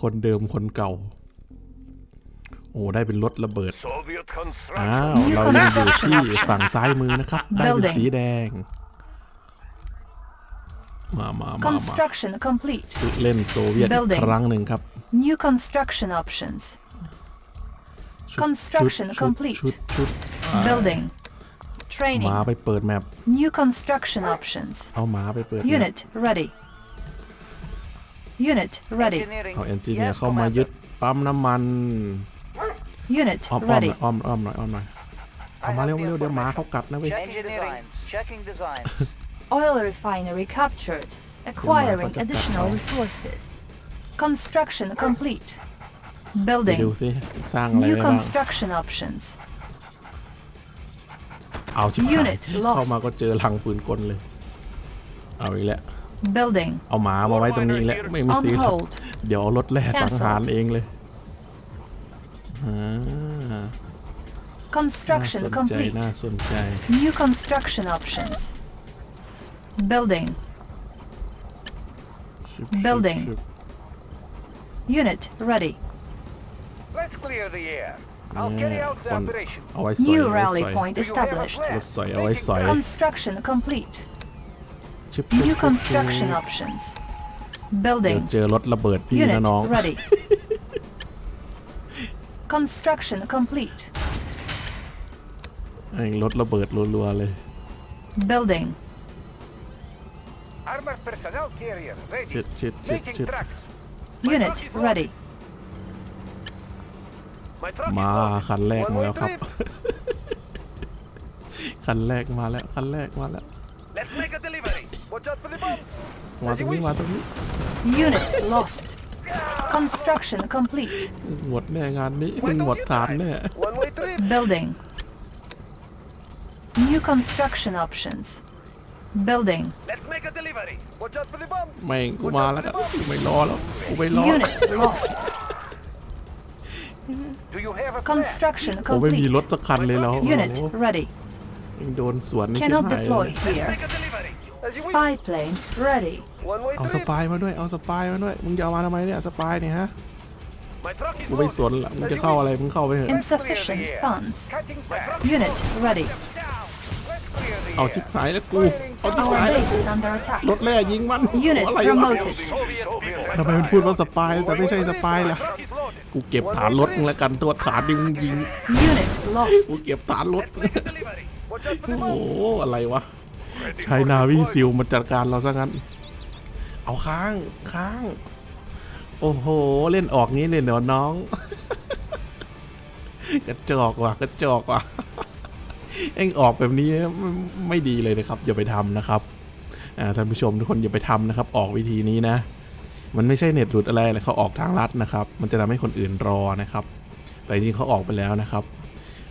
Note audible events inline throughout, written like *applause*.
คนเดิมคนเก่า โอ้ได้เป็นรถระเบิด Soviet อ้าว construction. เรายังอยู่ที่ฝั่งซ้ายมือนะครับ ได้เป็น Building สีแดง มามามามา Construction complete. เล่นโซเวียตอีก Building ครั้งหนึ่งครับ New construction options. ชุด Construction ชุด complete ชุดชุด Building. ห Training. มาไปเปิดแมป New construction options. เอาหมาไปเปิดแมป Unit ready. Unit ready. Engineering. เอาเอนจิเนียร์ Yes, เข้ามา Commander. ยึดปั๊มน้ำมัน Unit อ้อมอ้อมหน่ ready. อยอ้อมอ้อมหน่อยอ้อมหน่อยเอามาเร็วเร็วเดี๋ยวหมาเขากัดนะเว้ย Engineering. Checking design. Oil refinery captured. Acquiring Market additional Capital. resources. Construction complete. ไปดู Building. สิสร้างอะไร New ได้บ้าง construction options. เอาชิบหาย Unit lost เข้ามาก็เจอลังปืนกลเลย เอาอีกแล้ว Building. เอาหมามาไว้ตรงนี้อีกแล้วไม่มี On ซีหรอก hold. เดี๋ยวเอารถแล่สังหาร Cancel เองเลยอ่า Construction น่าสนใจ complete. น่าสนใจ New construction options. Building. ชุบ Building ชุบ Unit ready. Let's clear the air. I'll เนี่ย carry out the คน operation. เอาไว้สอย New เอาไว้ rally สอย point Do you have a established. plan? รถสอยเอาไว้สอย Construction complete. ชิบชิบ New ชิบ construction options. เดี๋ยว Building. เจอรถระเบิดพี่ Unit นะน้อง ready. Construction complete. ไอ้รถระเบิดรัวๆเลย Building. Armored personnel carrier ชิ ready. ดชิดชิด Making ชิด tracks. Unit ready. My truck is มา loaded. คันแรก One มา way แล้วครับ trip. คันแรกมาแล้วคันแรกมาแล้ว Watch out for the bomb. มาตรงนี้มาตรงนี้ Unit lost. Construction complete. หมดแน่งานนี้ Why หม don't ด you ฐาน try? แน่ One way trip. Building. New construction options. Building. Let's make a delivery. Watch out for the bomb. แม่งกูมาแล้วกันกูไม่รอแล้วกูไม่รอ Unit *laughs* lost. Do you have a plan? Construction โอ้ไม่มี complete. รถสักคันเลยแล้ว Unit ready. ยังโดนสวนนี่ชิบ Cannot หายเลย deploy here. Make a delivery. As you wish. Spy plane ready. One way เอาส trip. ปายมาด้วย เอาสปายมาด้วย มึงจะเอามาทำไมเนี่ย สปายเนี่ยฮะ My truck is กูไม่ loaded. สวนละมึง As จะ you เข้า wish. อะไร มึงเข้าไปเถอะ Insufficient funds. Cutting back. Unit ready. Down. Let's clear the เอา air. ชิบหายแล้วกู เอาชิบ Our หายแล้ว base is under attack. รถแร่ยิงมัน Unit อะไรวะ promoted. Soviet people. ทำไมมันพูดว่าสปายแต่ไม่ใช่สปายล่ะ Truck is loaded. กูเก็บฐานรถมึงแล้วกันตัวฐานดิมึงยิง Unit lost. กูเก็บฐานรถ Let's make a delivery. Watch out for โอ้ the โห bomb. อะไรวะ ใช้นาวีซิลมาจัดการเราซะงั้น เอาค้างค้าง โอ้โห เล่นออกงี้เลยเดี๋ยวน้อง กระจอกว่ะกระจอกว่ะเอ็งออกแบบนี้ไม่ดีเลยนะครับ อย่าไปทำนะครับท่านผู้ชมทุกคนอย่าไปทำนะครับ ออกวิธีนี้นะ มันไม่ใช่เน็ตหลุดอะไรเลยเขาออกทางลัดนะครับ มันจะทำให้คนอื่นรอนะครับ แต่จริงเขาออกไปแล้วนะครับ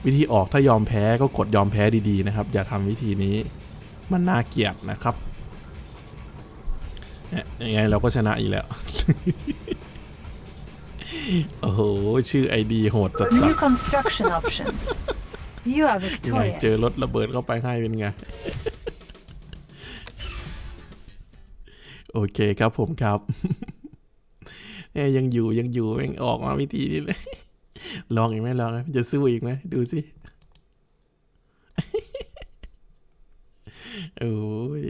วิธีออกถ้ายอมแพ้ก็กดยอมแพ้ดีๆนะครับ อย่าทำวิธีนี้ มันน่าเกลียดนะครับเนี่ยยังไงเราก็ชนะอีกแล้ว โอ้โห ชื่อไอดีโหดสัส New construction options. You are ๆยังไงเจอ victorious. รถระเบิดเข้าไปให้เป็นไง โอเคครับผมครับเนี่ยยังอยู่ยังอยู่แม่งออกมาวิธีนี้เลย ลองอีกไหมลองไหมจะสู้อีกไหมดูสิ โอ้ย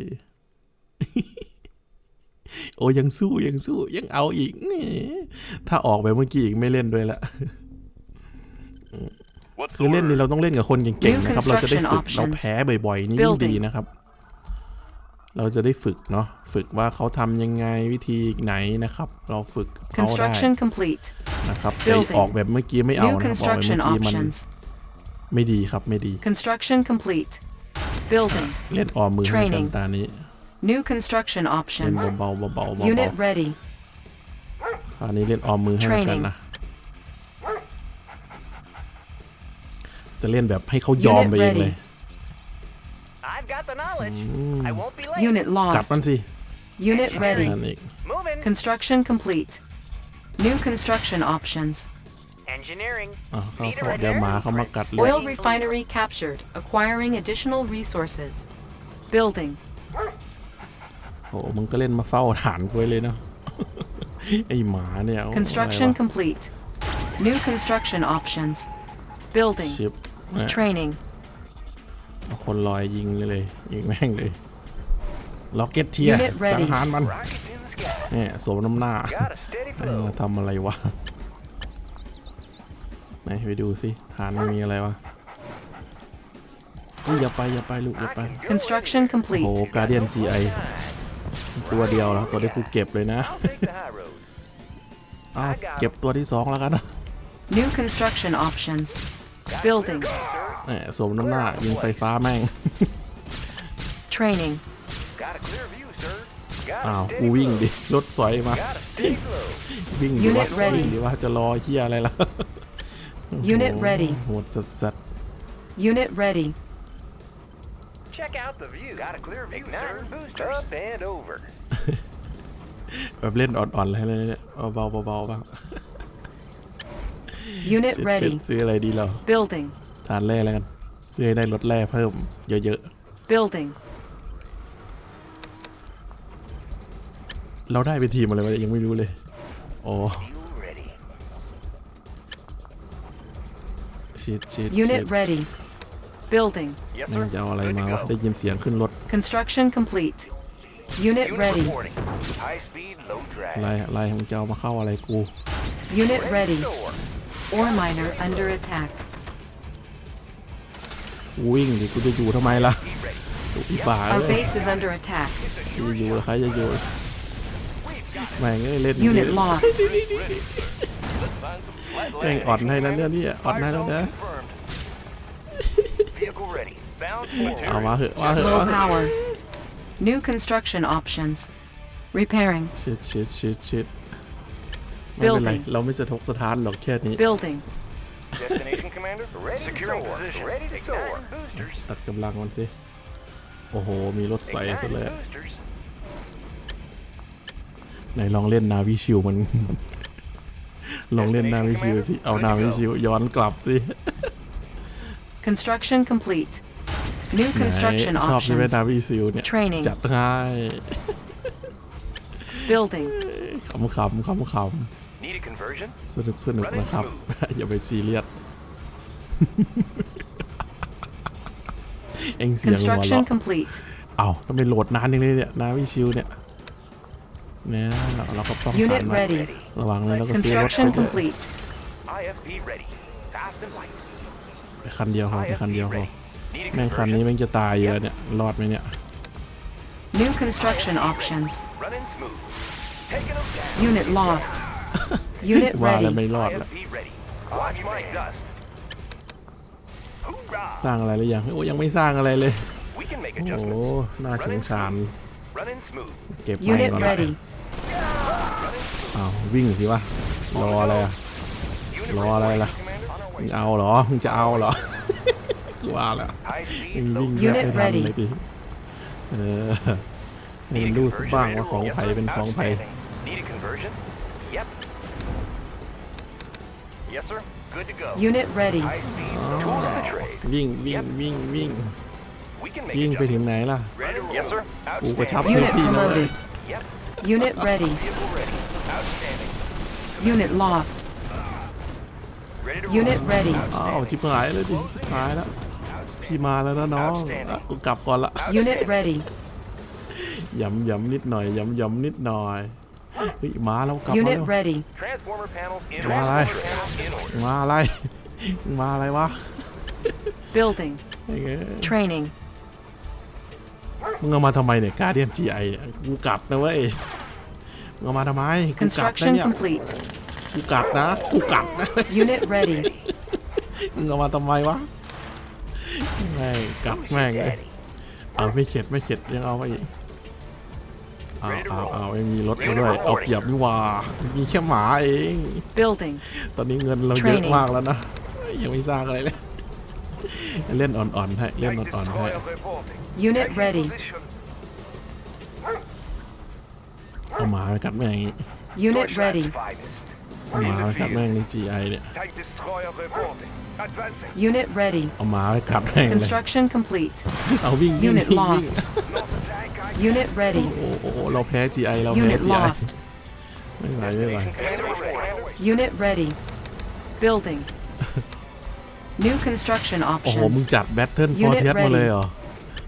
โอ้ยังสู้ยังสู้ยังเอาอีกแหมถ้าออกไปเมื่อกี้อีกไม่เล่นด้วยละ What's คือเล่นนี่เราต้องเล่นกับคนเก่งๆ New นะครับ เราจะได้ฝึก construction เรา options แพ้บ่อยๆนี่ยิ่ง Building ดีนะครับ เราจะได้ฝึกเนาะฝึกว่าเขาทำยังไงวิธีไหนนะครับ เราฝึกเขาได้ Construction complete. นะครับแต่ Building ออกแบบเมื่อกี้ไม่เอา New นะครับออกแบบเมื่ construction อกี้มัน options. ไม่ดีครับไม่ดี Construction complete. Building. เล่นออมมือให้กัน Training ตานี้ New construction เล่น options. เบาๆเบาๆเบา Unit ready. ๆตอนนี้เล่นออมมือให้กัน Training นะ จะเล่นแบบให้เขายอม Unit ไปเองเลย ready. I've got the knowledge. I won't be late. Unit กัด lost. มันสิ Unit ready. นั่นเอง Moving. Construction complete. New construction options. Engineering. อะเขา Need a ขอเดี๋ยวหมาเขามากัดเลย Oil refinery captured. Acquiring additional resources. Building. โอ้มึงก็เล่นมาเฝ้าฐานกูไว้เลยเนาะ ไอหมาเนี่ยโอ้ Construction อะไรวะ complete. New construction options. Building. ชิปเนี่ย Training. เอาคนลอยยิงเลยเลยยิงแม่งเลยล็อกเก็ตเทีย Unit ready สังหารมัน Rockets in the sky. เนี่ยสวมน้ำหน้า Got a steady เออ flow. ทำอะไรวะ ไหนไปดูสิฐานมันมีอะไรวะเฮ้ยอย่าไปอย่าไปลูกอย่า I ไป can go Construction โอ้โห complete. การเดียน GI ตัวเดียวแล้วตัวที่กูเก็บเลยนะ I'll take the high road. อ้าวเก็บตัวที่สองแล้วกันนะ New construction options. Got a Building. clear view, sir. แหมสวมน้ำหน้ายิงไฟฟ้าแม่ง Training. Got a clear view, sir. Got อ้าว a กู steady วิ่ง flow. ดิ รถสอยมา Got a steady flow. วิ่งดีวะ Unit ready วิ่งดีว่าจะรอเฮียอะไรล่ะ Unit โอ้โห ready โหดสัสสัส Unit ready. Check out the view. Got a clear view, sir. Boosters. Up and over. แบบเล่นอ่อนๆเลยเนี่ยเอาเบาๆเบาๆบ้าง Unit เช็ด ready. ๆซื้ออะไรดีเรา Building. ทานแร่แล้วกันเพื่อให้ได้ลดแร่เพิ่มเยอะ Building. ๆ เราได้เป็นทีมอะไรวะยังไม่รู้เลย อ๋อ Fuel ชิดชิด Unit ready. Building. Yes, แม่ง sir. จะเอาอะไร Good to มาวะ go. ได้ยินเสียงขึ้นรถ Construction complete. Unit Unit ready. reporting. High speed, low drag. อะไรอะไรมึงจะเอามาเข้าอะไรกู Unit Ready ready. to soar. Ore miner under attack. กูวิ่งดิกูจะอยู่ทำไมล่ะ Be ready. อีป่า Our เลย base is under attack. จะอยู่แล้วใครจะอยู่แม่งเอ้ยเล่น Unit lost. Let's find some flat แม่ง land. อ่อนให้นะเนี่ยนี่อ่อนให้ Fire แล้ว zone นะ confirmed. Vehicle ready. Bound for เอามาเหอะมาเหอะ Low มาเหอะ power. New construction options. Repairing. ชิดชิดชิดชิดไม่เป็นไร Building เราไม่สะทกสะท้านหรอกแค่นี้ Building. Destination commander. Ready Securing to soar. position. Ready to soar. boosters. ตัดกำลังมันสิ โอ้โห มีรถใส่ซะเลย Igniting boosters. ไหนลองเล่นนาวิชิวมัน ลองเล่นนาวิชิวสิ เอานาวิชิวย้อนกลับสิ Construction complete. New ไหน construction ชอบใช่ไหม options. นาวิชิวเนี่ย Training จัดให้ Building. ขำขำขำข Need a conversion? ำสนุกสนุกนะครับ อย่าไปซีเรียสเอ็งเสียงหัว Construction เราะ complete. เอาทำไมโหลดนานอย่างนี้เนี่ยนาวิชิวเนี่ย เนี่ยเราก็ป้องกัน Unit ไว้ ready. ระวังเลยแล้วก็ซื้อรถไป Construction ด้วย complete. IFB ready. Fast and light. ไปคันเดียวพอไปคัน IFB เดียวพอ ready. Need a แม่งคันนี้ conversion? แม่งจะตายอยู่แล้วเนี่ยรอดไหมเนี่ย New construction options. Running smooth. Taking them down. Unit lost. Unit ว่าแล้วไม่ ready. รอดละ IFB ready. Watch my dust. Hoorah! สร้างอะไรหรือยังโอ้ยังไม่สร้างอะไรเลย We can make โอ้โห adjustments. น่าสงสาร Running smooth. เก็บไป Unit ก่อนละ ready. อ้าววิ่งสิวะรออะไรอะ Unit Lo ready, đây là- Commander. On our มึง way. เอาเหรอมึงจะเอาเหรอกูว่าแล้ว High มึ speed, ง low วิ่ง drag. แยก Unit ไม่ทัน ready เลยดิเออให้ Need มัน a รู้สัก conversion บ้าง ready to ว่าของ roll. ไผ่ Yes, sir. เป็นของไผ่ Outstanding. Need a conversion? Yep. Yes, sir. Good to go. Unit ready. High speed, tools of the trade. วิ่งวิ่งวิ่งวิ่ง We can make วิ่งไปถึง adjustments. ไหนล่ะ Ready to Yes, sir. กูกระชับ Outstanding. พื้น Unit ที่นะเลย promoted. Yep. Unit ready. Vehicle ready. Outstanding. Unit lost. Ready to roll. Unit ready. อ้าว ชิบหายเลยดิชิบหายแล้วพี่มาแล้วนะน้องอะกูกลับก่อนละ Unit ready. ย้ำย้ำนิดหน่อยย้ำย้ำนิดหน่อยเฮ้ยมาแล้วกลับมา Unit แล้ว ready. Transformer panels in Come on, Transformer panels in order. มาอะไร มาอะไรวะ Building. ไอ้เงี้ย Training. มึงเอามาทำไมเนี่ยการเดียนจีไอเนี่ยกูกัดนะเว้ยมึง เอามาทำไมกูกัดนะ Construction เนี่ย complete. กูกัดนะกูกัดนะ Unit ready. มึงเอามาทำไมวะแม่งกัด Who's แม่ง your เลย daddy? เอาไม่เข็ดไม่เข็ดยังเอาไปอีกเอาเอาเอาไม่มีรถมาด้วยเอาเปรียบนี่หว่ามีแค่หมาเอง Building. ตอนนี้เงินเราเยอะ Training มากแล้วนะยังไม่สร้างอะไรเลย เล่นอ่อนๆให้เล่น Light อ่อนๆให้ destroyer reporting. Unit Taking ready. position. หมาไปกัดแม่ง Unit Deutschland's ready. finest. เอาหมาไปกัดแม่งใน GI เนี่ย Tank destroyer reporting. Advancing. Unit ready. เอาหมาไปกัดแม่งเลย Construction complete. เอาวิ่งวิ่ง Unit วิ่งวิ่ง lost. North attack. I Unit ready. โอ้โหเราแพ้ GI เราแพ้ Unit GI lost. ไม่ไหวไม่ไหว Commander reporting. Unit ready. Building. New construction โอ้โห มึง options. จัดแบทเทิลฟอร์ Unit เทียสมาเลยเหรอ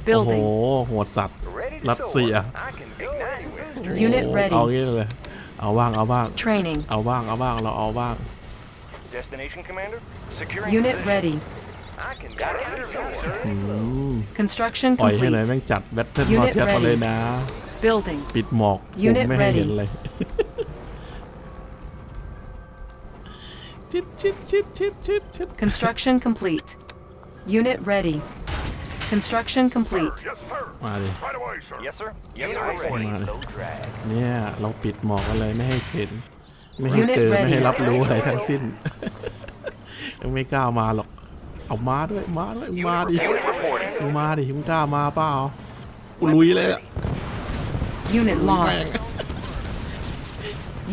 โอ้โห Building. โหดสัตว์ Ready to Let's soar. see ya. I can go anywhere. Unit โอ้โห ready. เอางี้เลย เอาบ้าง เอาบ้าง Training. เอาบ้าง เอาบ้าง เราเอาบ้าง Destination, Commander? Securing Unit position. ready. I can go anywhere, sir. อืม Construction ปล่อยให้หน่อย complete. แม่งจัดแบทเทิลฟอ Unit ร์เทียสมาเลยนะ Building. ปิดหมอกผม Unit ไม่ให้ ready เห็นเลย ชิดชิดชิดชิดชิดชิด Construction complete. Unit ready. Construction complete. Yes, sir. มาดิ Right away, sir. Yes, sir. Yes, Unit sir. ready. Ready. Low drag. เนี่ยเราปิดหมอกกันเลยไม่ให้เห็น ไม่ให้ Unit เจอ ready ไม่ให้รับรู้อะไรทั้งสิ้น ยังไม่กล้ามาหรอก เอามาด้วยมาด้วยมาดิ Unit reporting. มึงมาดิมึงกล้ามาเปล่ากูลุยเลยอะ Unit แม่ lost.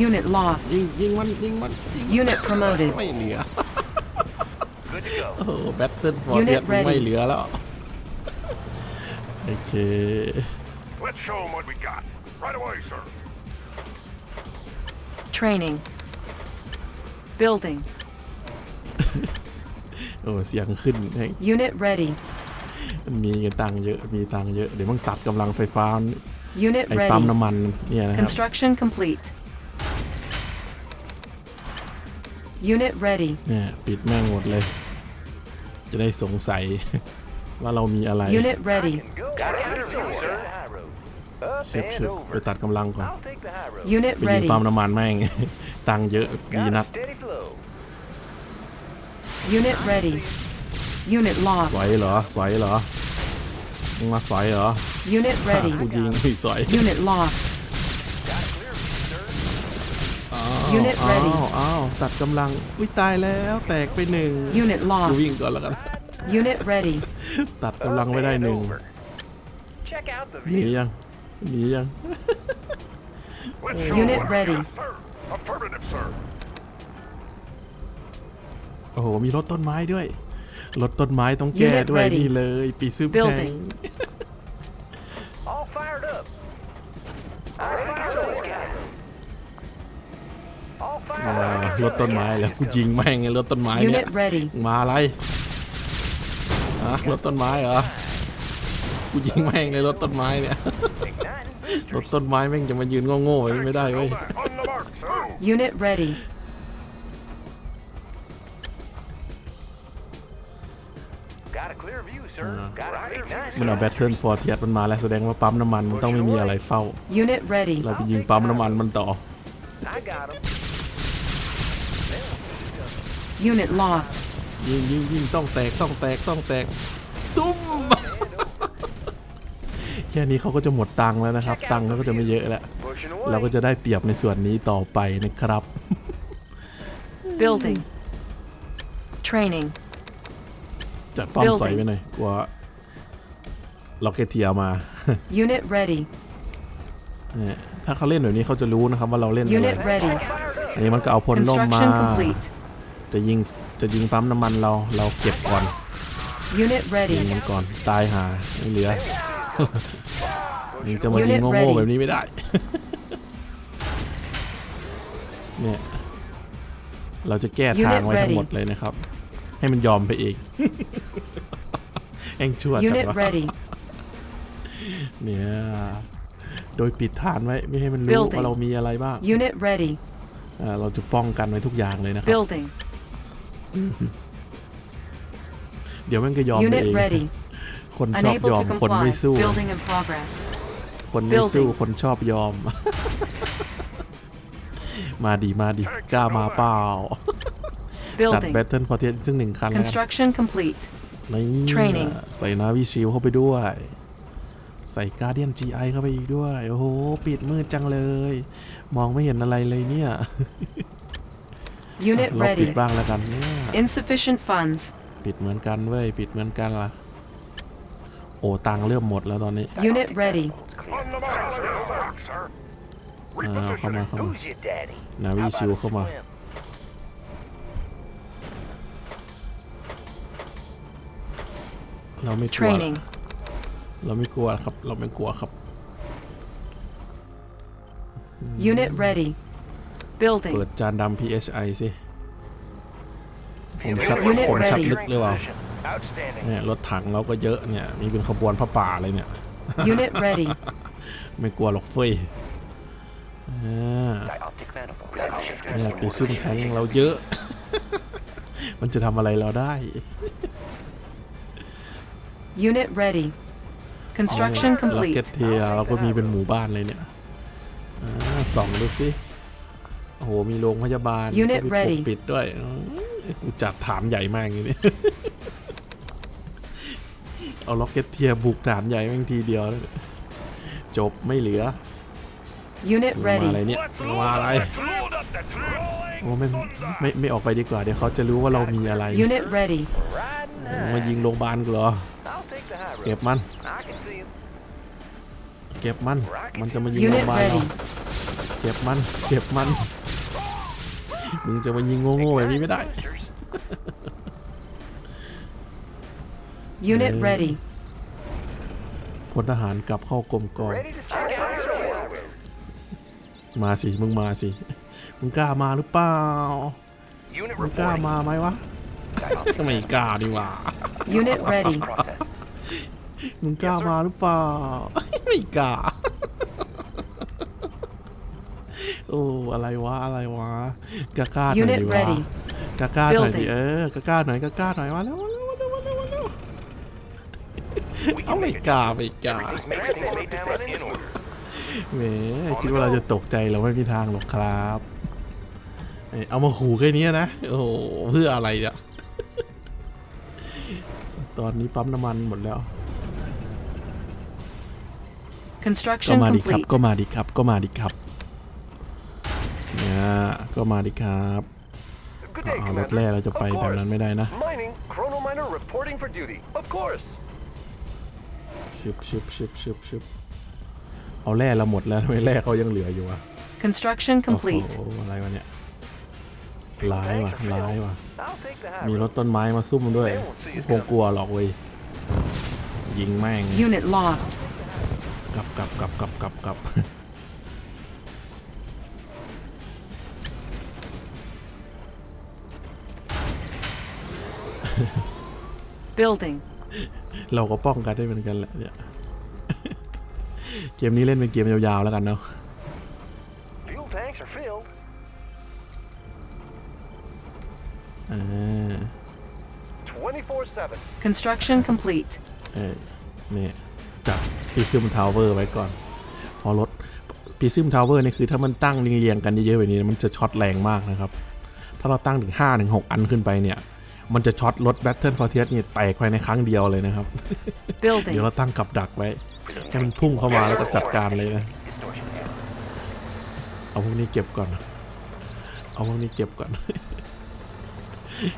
ง Unit lost. ยิงยิงมันยิงมันยิง Unit promoted. ไม่เหลือ Good to go. โอ้แบตเทิลฟอร์ Unit เรีย ready ไม่เหลือแล้ว โอเค Let's show them what we got. Right away, sir. Training. Building. โอ้เสียงขึ้นแม่ง Unit ready. มีเงินตังค์เยอะมีตังค์เยอะเดี๋ยวมึงตัดกำลังไฟฟ้า Unit ไอ้ปั๊ม ready. น้ำมันเนี่ยนะครับ Construction complete. Unit ready. เนี่ยปิดแม่งหมดเลย จะได้สงสัย ว่าเรามีอะไร Unit ready. Can go anywhere, sir. High road. Up เชิบ and เชิบไป over. ตัดกำลังก่อน I'll take the high road. Unit ไปยิง ready. ปั๊มน้ำมันแม่ง ตังค์เยอะดี Got นั a ก steady flow. Unit ready. Unit ส lost. วยเหรอสวยเหรอมึงมาสวยเหรอ Unit ready. กูยิงไม่สวย Unit lost. Got a clear view, sir. อ้าว Unit ready อ้าวอ้าวตัดกำลัง อุ้ยตายแล้ว แตกไปหนึ่ง Unit กู lost. วิ่งก่อนแล้วกัน Unit ready. ตัดกำลังไม่ได้หนึ่ง Over. Check out the หนี view. ยังหนียัง Let's show 'em Unit what we ready. got, sir. Affirmative, sir. โอ้โห มีรถต้นไม้ด้วย รถต้นไม้ต้องแก้ Unit ด้วย ready นี่เลย ปีซื้อแพง Building. All fired up. Ready to soar. All อ่า fired up. รถต้นไม้แล้วกูยิงแม่งไงรถต้นไม้เนี่ย Unit ready. มาอะไร อะรถต้นไม้เหรอ กูยิงแม่งในรถต้นไม้เนี่ย Igniting รถ boosters. ต้นไม้แม่งจะมายืนโง่ๆแบบนี้ไม่ได้เว้ย Go back. On the mark, sir. Unit ready. Got a clear view, sir. Got a clear view, มันเอา sir. แบตเทิลฟอร์เทียมันมาแล้วแสดงว่าปั๊มน้ำมันมันต้องไม่มีอะไรเฝ้า Unit ready. เราไปยิงปั๊มน้ำมันมันต่อ I got him. Unit lost. ยิงยิงยิงต้องแตกต้องแตกต้องแตกตุ้มแค่นี้เขาก็จะหมดตังค์แล้วนะครับ ตังค์เขาก็จะไม่เยอะแล้ว Pushing เราก็ away. จะได้เปรียบในส่วนนี้ต่อไปนะครับ Building. Training. จัดป้อม Building ใส่ไว้หน่อยกลัวล็อกเกตเทียมา Unit ready. เนี่ยถ้าเขาเล่นแบบนี้เขาจะรู้นะครับว่าเราเล่นอะไร Unit ready. อันนี้มันก็เอาพลล่มมา Construction complete. จะยิง จะยิงปั๊มน้ำมันเราเราเก็บก่อน Unit ยิ ready. งมันก่อนตายหาไม่เหลือมึงจะมายิง Unit โง่ ready ๆแบบนี้ไม่ได้เนี่ยเราจะแก้ทาง Unit ไว้ทั้ง ready หมดเลยนะครับ ให้มันยอมไปเองแองชั่วจัง Unit วะ ready. เนี่ยโดยปิดฐานไว้ไม่ให้มันรู้ Building ว่าเรามีอะไรบ้าง Unit ready. อ่าเราจะป้องกันไว้ทุกอย่างเลยนะครับ Building. เดี๋ยวมันก็ยอมไป Unit เอง ready. คนชอบ Unable ยอม to คนไม่ comply. สู้ Building in progress. คนไม่สู้ Building คนชอบยอม มาดีมาดีกล้ามาเปล่า จัด Building. แบทเทิลฟอร์เทียซึ่งหนึ่งคันแล้วกัน Construction complete. นี่ Training ใส่นาวิชิลเข้าไปด้วย ใส่การเดียน GI เข้าไปอีกด้วย โอ้โห ปิดมืดจังเลย มองไม่เห็นอะไรเลยเนี่ย Unit เราปิด ready. บ้างแล้วกันเนี่ย Insufficient funds. ปิดเหมือนกันเว้ยปิดเหมือนกันล่ะ โอ้ตังค์เริ่มหมดแล้วตอนนี้ Unit ready. On the mark, sir. On the mark, sir. อ่าเข้ามา Repositioning. เข้ามา Who's your daddy? นาวิ How ชิล about a เข้ามา swim? เราไม่กลัว Training. เราไม่กลัวครับ เราไม่กลัวครับ Unit ready. เปิ Building. ดจานดำ PSI สิ ผมชัด Unit ผมชัด ready. ลึกหรือเปล่า Outstanding. เนี่ยรถถังเราก็เยอะเนี่ย มีเป็นขบวนพระป่าเลยเนี่ย Unit ready. ไม่กลัวหรอกเฟ้ยอ่า Optic manifold. เนี่ยปีซึ่งแทงเราเยอะ มันจะทำอะไรเราได้ Unit ready. Construction ล็อกเก็ complete. ตเทียเราก็มีเป็นหมู่บ้านเลยเนี่ยอ่าส่องดูสิ โอ้โหมีโรงพยาบาล Unit มีปก ready ปิดด้วยอืมกูจัดฐานใหญ่มากอย่างนี้เอาล็อกเก็ตเทียบุกฐานใหญ่แม่งทีเดียวเลยจบไม่เหลือ Unit มาอะไร ready. เนี่ยมาอะไร Let's load up the train. โอ้ไม่ไม่ไม่ออกไปดีกว่าเดี๋ยวเขาจะรู้ว่าเรามีอะไร Unit ready. Riding มายิงโรงพยาบาลกูเหรอ I'll take the high road. เก็บมัน I can see him. เก็บมัน มันจะมายิงโรงพ Unit ยาบาลเรา ready. เก็บมัน เก็บมัน มึงจะมายิงโง่ๆแบบนี้ไม่ได้ Unit Okay. ready. พลทหารกลับเข้ากรมกอง Ready to check out the road. มาสิ มึงมาสิ มึงกล้ามาหรือเปล่า Unit มึงกล้ามาไหมวะก็ไม่กล้าดีหว่า Unit ready. Process. มึงกล้ามาหรือเปล่า ไม่กล้า โอ้อะไรวะอะไรวะกล้ากล้าหน่อย Unit ดีวะ ready. กล้ากล้าหน่อยดิ Building. เออกล้ากล้าหน่อยกล้ากล้าหน่อยมาแล้วมาแล้วมาแล้วมาแล้วมาแล้ว We เอา can ไม่ make กล้าไม่กล้า Everything made down in order. แหมคิดว่าเราจะตกใจเราไม่มีทางหรอกครับเอ้ยเอามาขู่แค่นี้นะ โอ้โหเพื่ออะไรเนี่ย ตอนนี้ปั๊มน้ำมันหมดแล้ว ก็ Construction มาดิครับ complete. ก็มาดิครับ ก็มาดิครับเนี่ย ก็มาดิครับ Good เอา day, เอารถ Commander. แร่เราจะไป Of แบบนั้น course. ไม่ได้นะ Mining, chrono miner reporting for duty. Of course. ชึบชึบชึบชึบชึบเอาแร่เราหมดแล้วทำไมแร่เขายังเหลืออยู่วะ Construction โอ้โห complete. อะไรวะเนี่ยร้ายว่ะร้ายว่ะ I'll take the high มีร road. ถต้นไม้มาซุ่มด้วยคงกลัวหรอกเว้ยยิงแม่ง Unit lost. กลับกลับกลับกลับกลับกลับ Building. เราก็ป้องกันได้เหมือนกันแหละเนี่ย เกมนี้เล่นเป็นเกมยาวๆแล้วกันเนาะ Fuel tanks are filled. อ่า 24-7. Construction complete. เออเนี่ยจับปีซึมทาวเวอร์ไว้ก่อนพอรถปีซึมทาวเวอร์นี่คือถ้ามันตั้งเรียงๆกันเยอะๆแบบนี้มันจะช็อตแรงมากนะครับ ถ้าเราตั้งถึง5ถึง6อันขึ้นไปเนี่ย มันจะช็อตรถแบทเทิลฟอร์เทียสนี่แตกภายในครั้งเดียวเลยนะครับ เดี๋ยว Building. เราตั้งกับดักไว้ให้มันพุ่งเข้ามาแล้วก็จัดการเลยนะ เอาพวกนี้เก็บก่อน เอาพวกนี้เก็บก่อน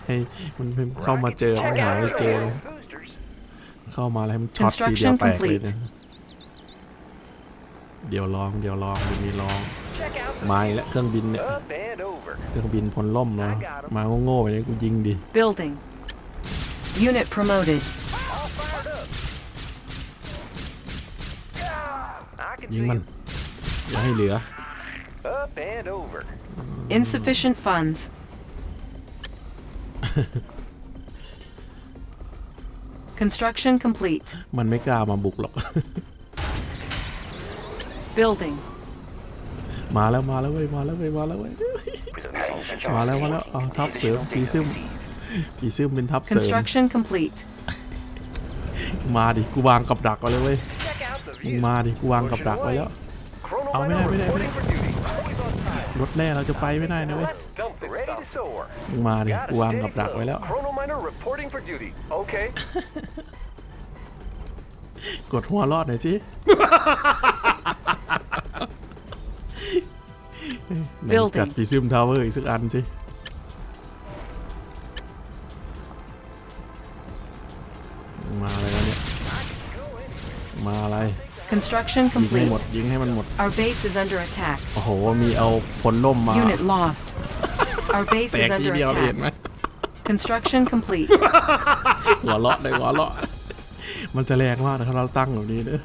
ให้มันเข้ามาเจอมันหาไม่เจอ Boosters. เข้ามาแล้วให้มันช็อตทีเดียว Construction แตกเลย complete นะ เดี๋ยวลอง เดี๋ยวลองมันมีลอง Check out the มาอีกแล้วเครื่องบินเนี่ย up and over. เครื่องบินพลล่มเนาะมาโง่ๆไปเลยกูยิงดิ Building. Unit promoted. All fired up. I can ยิง see มัน him. อย่าให้เหลือ Up and over. Insufficient funds. Construction complete. มันไม่กล้ามาบุกหรอก Building. มาแล้วมาแล้วเว้ยมาแล้วเว้ยมาแล้วเว้ย มาแล้วมาแล้วอ๋อทัพเสริมปีซึมปีซึมเป็นทัพเสริม Construction complete. มาดิกูวางกับดักไว้เลยเว้ย Check out the มึง view. มาดิกูวางกับดักไว้แล้ว Chrono Oh, miner wait, wait, wait, reporting for duty. Always on time. รถแร่เราจะไปไม่ได้นะเว้ย Let's dump this Ready to soar. มึงมาดิ Got กู a วาง steady กับดัก flow. ไว้แล้ว Chrono miner reporting for duty. Okay. กดหัวรอดหน่อยสิ ไหน Building จัดปีซึมทาวเวอร์อีกสักอันสิ มาอะไรแล้วเนี่ย มาอะไร Construction ยิงให้หมด complete. ยิงให้มันหมด Our base is under attack. โอ้โห มีเอาผลล่มมา Unit lost. Our base แต is กที under เดียวเห็น attack. ไหม Construction complete. หัวเราะเลยหัวเราะ มันจะแรงมากนะครับเราตั้งแบบนี้เนอะ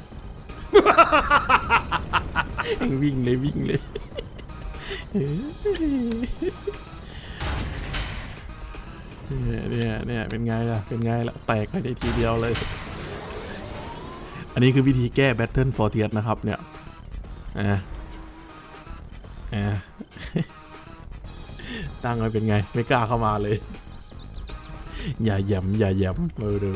วิ่งเลยวิ่งเลย เนี่ยเนี่ยเนี่ยเป็นไงล่ะ เป็นไงล่ะ แตกไปได้ทีเดียวเลย อันนี้คือวิธีแก้ Battle for t i e r นะครับ เนี่ยอ่าอ่าตั้งไว้เป็นไง ไม่กล้าเข้ามาเลย อย่าย้ำอย่าย้ำเออดู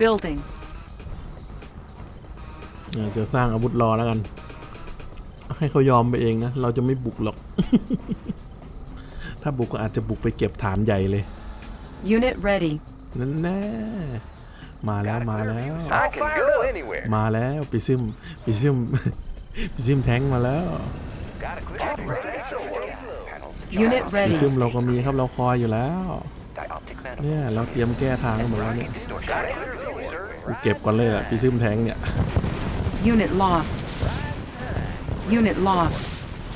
Building. เออจะสร้างอาวุธรอแล้วกัน ให้เขายอมไปเองนะ เราจะไม่บุกหรอก ถ้าบุกก็อาจจะบุกไปเก็บฐานใหญ่เลย Unit ready. นั่นแน่มาแล้วมาแล้ว I can go anywhere. มาแล้วปิซิมปิซิมปิซิมแทงค์มาแล้ว Got a clear view. Ready to soar. Panels ยูนิตปิ ready ซิมเราก็มีครับเราคอยอยู่แล้ว Dioptic manifold. เนี่ยเราเตรียมแก้ทางกันหมดแล้วเนี่ย Distortion. Got a clear view, sir. กูเก็บก่อนเลยแหละปิซิมแทงค์เนี่ย Unit lost. Unit lost.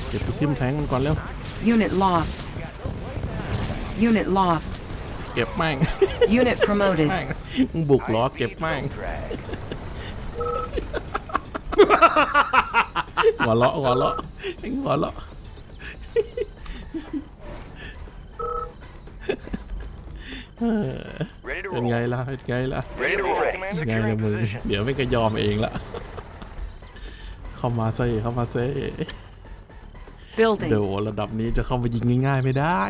เก็บปิซิมแทงค์มันก่อนเร็ว Unit lost. Unit lost. เก็บแม่ง Unit promoted. แม่งมึงบุกเหรอเก็บแม่ง Drag. หัวเราะหัวเราะไอ้หัวเราะ Ready to เป็น roll. ไงล่ะเป็นไงล่ะ Ready to roll. ไงละมึงเดี๋ยวไม่ก็ยอมเองละ เข้ามาเซ่เข้ามาเซ่ Building. เดี๋ยวระดับนี้จะเข้ามายิงง่ายๆไม่ได้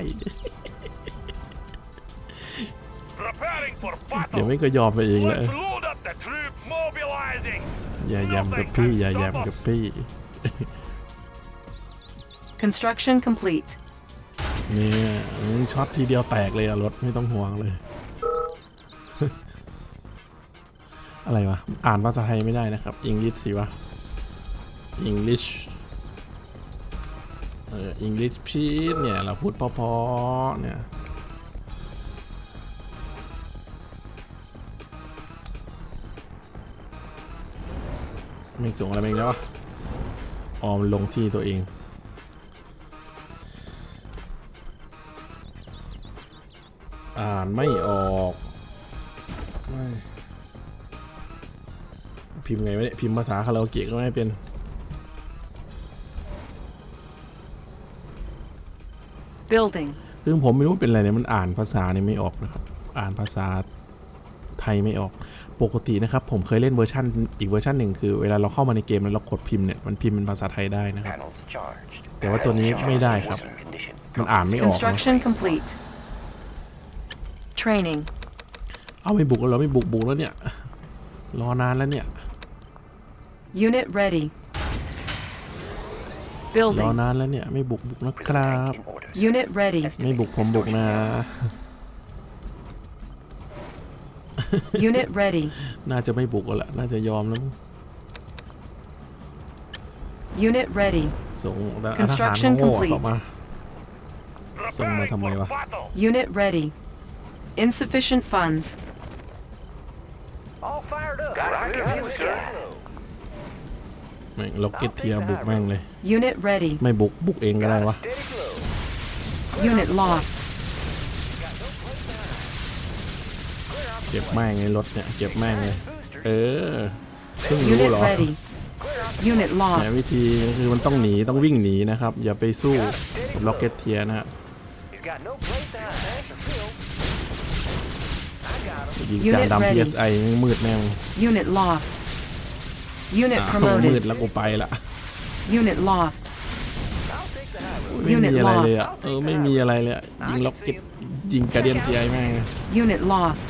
Preparing for เดี๋ยว battle. ไม่ก็ยอมไปเองเลย Let's load up the troops. Mobilizing. อย่าย้ำกับพี่อย่าย้ำกับพี่ Construction complete. เนี่ยมึงช็อตทีเดียวแตกเลยอะรถไม่ต้องห่วงเลย อะไรวะ อ่านภาษาไทยไม่ได้นะครับอังกฤษสิวะ English เออ English พีดเนี่ยเราพูดเพอๆเนี่ยไม่ส่งอะไรมาอีกแล้ววะออมลงที่ตัวเองอ่านไม่ออกไม่พิมพ์ไงไม่ได้พิมพ์ภาษาคาราโอเกะก็ไม่เป็น Building. ซึ่งผมไม่รู้เป็นอะไรเนี่ยมันอ่านภาษาเนี่ยไม่ออกนะครับ อ่านภาษาไทยไม่ออก ปกตินะครับ ผมเคยเล่นเวอร์ชันอีกเวอร์ชันหนึ่งคือเวลาเราเข้ามาในเกมแล้วเรากดพิมพ์เนี่ยมันพิมพ์เป็นภาษาไทยได้นะครับ Panels charged. แต่ว่าตัวนี้ไม่ได้ครับ Working condition. มันอ่านไม่ออกนะ Construction complete. Training. เอาไม่บุกแล้วเราไม่บุกบุกแล้วเนี่ย รอนานแล้วเนี่ย Unit ready. รอ Building. นานแล้วเนี่ยไม่บุกบุกนะครับ In order. Unit ready. ไม่บุกผมบุกนะ Unit ready. น่าจะไม่บุกแล้วแหละน่าจะยอมแล้วมั้ง Unit ready. ส่งทหาร Construction โง่ complete เข้ามา Xong rồi Preparing thằng mày for mà. battle. Unit ready. Insufficient funds. All fired up. Got a clear view, sir. แม่งล็อกเก็ตเทียร์บุกแม่งเลย Unit ready. ไม่บุกบุกเองก็ได้วะ Steady glow. Unit lost. เก็บแม่งในรถเนี่ยเก็บแม่งเลย เออเพิ่งรู้ Unit เหรอ ready. Unit แหม lost. วิธีคือมันต้องหนีต้องวิ่งหนีนะครับ อย่าไปสู้กับล็อกเก็ตเทียร์นะฮะ He's got no place to hide. Field. I got him. ยิง Unit จานดำ ready. PSI มืดแน่มึง Unit lost. Unit อ้าวมืด promoted. แล้วกูไปละ Unit lost. ไม่มี Unit อะไรเลย lost. อะเออไม่มีอะไรเลยอะยิงล็อกเก็ตยิงการเดียนทีไอแม่ง Unit lost.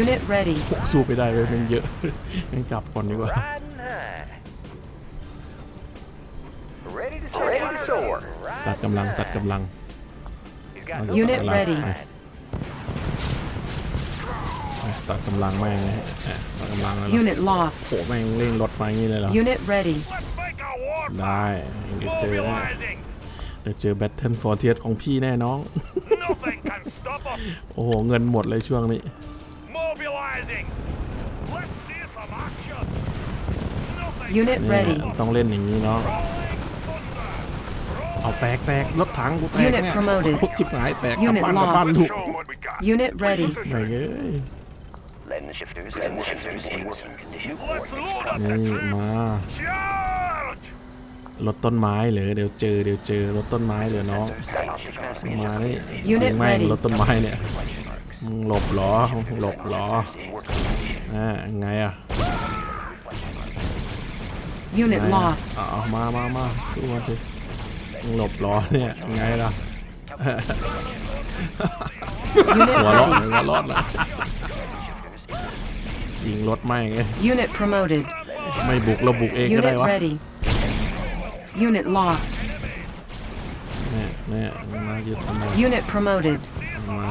Unit ready. สู้ไปได้เลยมันเยอะ งั้นกลับก่อนดีกว่า Riding high. Ready to soar. Ready to soar. ตัดกำลังตัดกำลัง He's got no Unit place to ready. hide. ไปตัดกำลังแม่งเลยอะตัดกำลังแล้วเหรอ Unit lost. โหแม่งเร่งรถมาอย่างนี้เลยเหรอ Unit ready. Let's make a war ได้เดี๋ยวเจอแน่ Mobilizing. เดี๋ยวเจอแบทเทิลฟอร์เทียของพี่แน่น้อง Nothing can stop us. โอ้โห เงินหมดเลยช่วงนี้ Mobilizing. Let's see some action. Nothing Unit เนี่ย ready. ต้องเล่นอย่างนี้เนาะ Rolling thunder. เอาแตกแตกรถถังกูแตก Unit เนี่ย promoted. พวกชิบหายแตกกลับ Unit บ้านกลับ lost. บ้าน Let's ถูก show 'em what we got. Unit ready. ไหนเอ้ย Letting the shifters, letting the shifters in working condition. Let's load up นี่ มา Charge! รถต้นไม้เหรอเดี๋ยวเจอเดี๋ยวเจอรถต้นไม้เหรอน้องมานี่ยิ Unit งแม่ง ready รถต้นไม้เนี่ยมึงหลบเหรอมึงหลบเหรออ่าไงอะ Unit ไงอะ lost. เอาเอามามามาสู้มาสิมึงหลบเหรอเนี่ยไงล่ะ Unit หัวเราะ ready. หัวเราะนะยิงรถไม่ไง Unit promoted. ไม่บุกเราบุกเองก็ได้ Unit วะ ready. Unit lost. เนี่ยเนี่ยมายึดทำไม Unit promoted. มา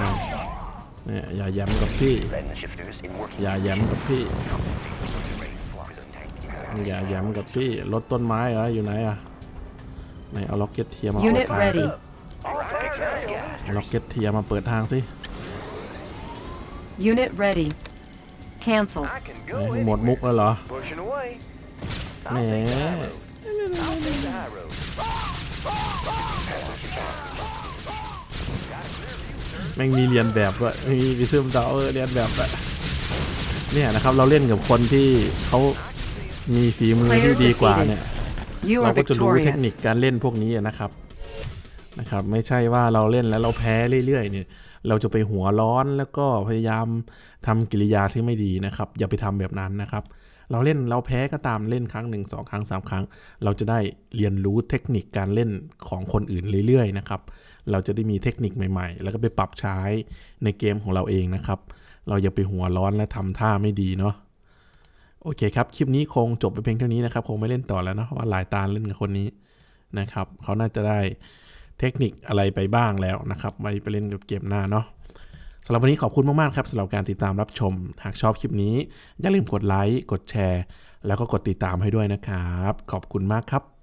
เนี่ยอย่าย้ำกับพี่ Letting the shifters in working อย่าย้ำกับพี่ อย่าย้ำกับพี่รถต้นไม้เหรออยู่ไหนอะไหนเอาล็อกเก็ตเทียมมาเปิด Unit ทาง ready. เอาล็อกเก็ตเทียมมาเปิดทางสิ Unit ready. Cancel. I can ไหน go หมดมุกแล้วเหรอ Pushing away. แหม I'll take the high road. แม่งมีเรียนแบบด้วยมีวิซึมดาวเออเรียนแบบด้วยเนี่ยนะครับเราเล่นกับคนที่เขามีฝีมือที่ดีกว่าเนี่ย You เรา are ก็จะรู้เทคนิค victorious. การเล่นพวกนี้นะครับนะครับ ไม่ใช่ว่าเราเล่นแล้วเราแพ้เรื่อยๆเนี่ย เราจะไปหัวร้อนแล้วก็พยายามทำกิริยาที่ไม่ดีนะครับ อย่าไปทำแบบนั้นนะครับ เราเล่นเราแพ้ก็ตามเล่นครั้งหนึ่งสองครั้งสามครั้ง เราจะได้เรียนรู้เทคนิคการเล่นของคนอื่นเรื่อยๆนะครับเราจะได้มีเทคนิคใหม่ ๆ แล้วก็ไปปรับใช้ในเกมของเราเองนะครับ เราอย่าไปหัวร้อนและทำท่าไม่ดีเนาะโอเคครับ คลิปนี้คงจบไปเพียงเท่านี้นะครับ คงไม่เล่นต่อแล้วเนะเพราะว่าหลายตาเล่นกับคนนี้นะครับ เขาน่าจะได้เทคนิคอะไรไปบ้างแล้วนะครับไปไปเล่นกับเกมหน้าเนาะำหรับวันนี้ขอบคุณมากๆครับสำหรับการติดตามรับชม หากชอบคลิปนี้ อย่าลืมกดไลค์กดแชร์ แล้วก็กดติดตามให้ด้วยนะครับ ขอบคุณมากครับ